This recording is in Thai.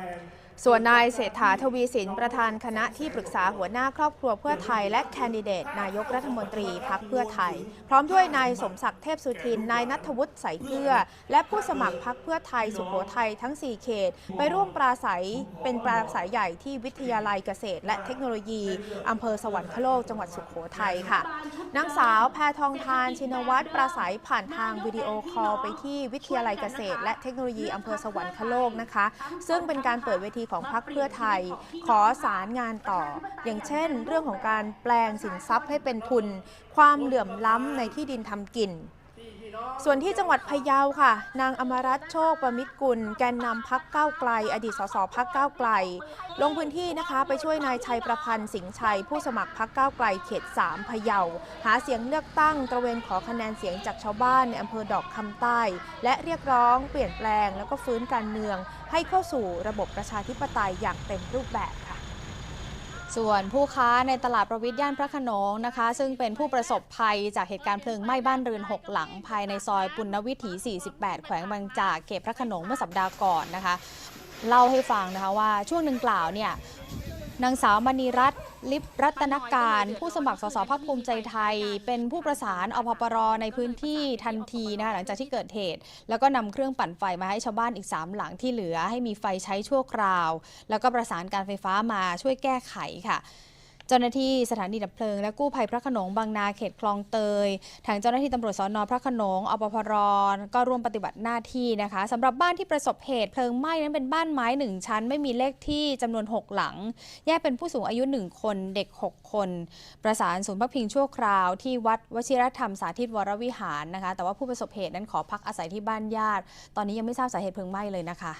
her ส่วนนายเศรษฐาทวีสินประธานคณะที่ปรึกษาหัวหน้าครอบครัวเพื่อไทย และแคนดิเดต นายกรัฐมนตรีพักเพื่อไทย พร้อมด้วยนายสมศักดิ์เทพสุทินนายนัทวุฒิใสเกลือ และผู้สมัครพักเพื่อไทยสุโขทัยทั้ง 4 เขต ไปร่วมปราศัยเป็นปราศัยใหญ่ที่วิทยาลัยเกษตร และเทคโนโลยีอำเภอสวรรคโลกจังหวัดสุโขทัยค่ะนางสาวแพทองทานชินวัตรปราศัยผ่านทางวิดีโอคอลไปที่วิทยาลัยเกษตร และเทคโนโลยีอำเภอสวรรคโลกนะคะ ซึ่งเป็นการเปิดเวทีของพรรคเพื่อไทย ขอสารงานต่อ อย่างเช่น เรื่องของการแปลงสินทรัพย์ให้เป็นทุน ความเหลื่อมล้ำในที่ดินทำกิน ส่วนที่จังหวัดพะเยาค่ะ นางอมรัตน์โชคประมิตรกุล แกนนำพักก้าวไกล อดีตสสพักก้าวไกล ลงพื้นที่นะคะไปช่วยนายชัยประพันธ์สิงห์ชัย ผู้สมัครพักก้าวไกลเขต 3พะเยา หาเสียงเลือกตั้งตระเวนขอคะแนนเสียงจากชาวบ้านในอำเภอดอกคำใต้ และเรียกร้องเปลี่ยนแปลงแล้วก็ฟื้นการเมือง ให้เข้าสู่ระบบประชาธิปไตยอย่างเต็มรูปแบบค่ะ ส่วนผู้ค้าในตลาดประวิทย์ย่านพระโขนงนะคะ ซึ่งเป็นผู้ประสบภัยจากเหตุการณ์เพลิงไหม้บ้านเรือน 6 หลัง ภายในซอยปุณณวิถี 48 แขวงบางจากเขตพระโขนงเมื่อสัปดาห์ก่อนนะคะ เล่าให้ฟังนะคะว่าช่วงหนึ่งกล่าวเนี่ยนางสาวมณีรัตน์ ลิบรัตนการผู้สมัครสสพักภูมิใจไทย เป็นผู้ประสานอพปรในพื้นที่ทันทีนะคะหลังจากที่เกิดเหตุ แล้วก็นำเครื่องปั่นไฟมาให้ชาวบ้านอีก 3 หลังที่เหลือให้มีไฟใช้ชั่วคราว แล้วก็ประสานการไฟฟ้ามาช่วยแก้ไขค่ะ เจ้าหน้าที่สถานีดับเพลิงและกู้ภัยพระขนงบางนาเขตคลองเตย ทางเจ้าหน้าที่ตำรวจสอนอพระขนงอปพรก็ร่วมปฏิบัติหน้าที่นะคะสำหรับบ้านที่ประสบเหตุเพลิงไหม้นั้นเป็นบ้านไม้หนึ่งชั้น ไม่มีเลขที่จำนวน 6 หลัง แยกเป็นผู้สูงอายุ 1 คนเด็ก 6 คน ประสานศูนย์พักพิงชั่วคราวที่วัดวชิรธรรมสาธิตวรวิหารนะคะ แต่ว่าผู้ประสบเหตุนั้นขอพักอาศัยที่บ้านญาติ ตอนนี้ยังไม่ทราบสาเหตุเพลิงไหม้เลยนะคะ